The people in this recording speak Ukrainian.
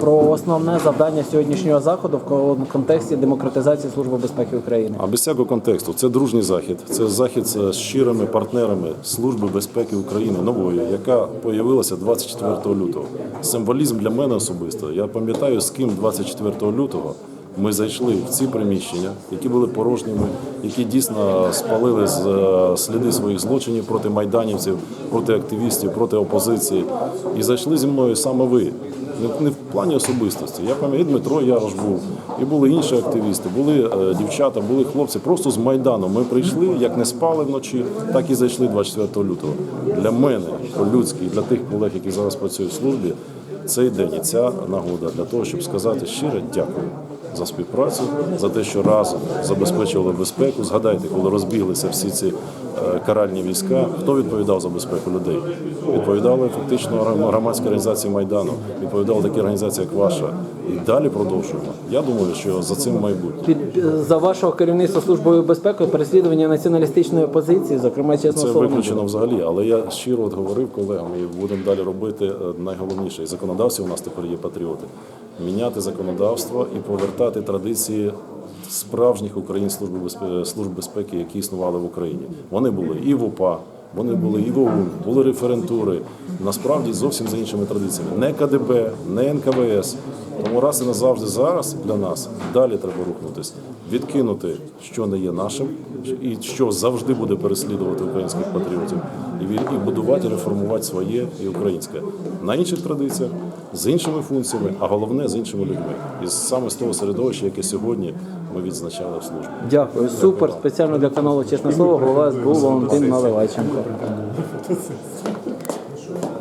Про основне завдання сьогоднішнього заходу в ко- контексті демократизації Служби безпеки України. А без всякого контексту, це дружній захід. Це захід з щирими партнерами Служби безпеки України нової, яка появилася 24 лютого. Символізм для мене особисто. Я пам'ятаю, з ким 24 лютого ми зайшли в ці приміщення, які були порожніми, які дійсно спалили з е, сліди своїх злочинів проти майданівців, проти активістів, проти опозиції. І зайшли зі мною саме ви. Не, в плані особистості. Я пам'ятаю, Дмитро Ярош був, і були інші активісти, були е, дівчата, були хлопці. Просто з Майдану. Ми прийшли, як не спали вночі, так і зайшли 24 лютого. Для мене, по-людськи, і для тих колег, які зараз працюють в службі, цей день і ця нагода для того, щоб сказати щиро дякую за співпрацю, за те, що разом забезпечували безпеку. Згадайте, коли розбіглися всі ці е, каральні війська, хто відповідав за безпеку людей? Відповідали фактично грам- громадські організації Майдану, відповідали такі організації, як ваша. І далі продовжуємо. Я думаю, що за цим майбутнє. Під за вашого керівництва службою безпеки переслідування націоналістичної опозиції, зокрема чесно Це виключено взагалі, але я щиро от говорив колегам і будемо далі робити е, найголовніше. І законодавці у нас тепер є патріоти. Міняти законодавство і повертати традиції справжніх безпеки, служб безпеки, які існували в Україні. Вони були і в УПА, вони були і в ОУН, були референтури. Насправді зовсім за іншими традиціями. Не КДБ, не НКВС. Тому раз і назавжди зараз для нас далі треба рухнутись, відкинути, що не є нашим, і що завжди буде переслідувати українських патріотів, і будувати, реформувати своє і українське на інших традиціях, з іншими функціями, а головне з іншими людьми. І саме з того середовища, яке сьогодні ми відзначали в службі. Дякую, супер. Спеціально для каналу Чесне слово голова СБУ Валентин Наливайченко.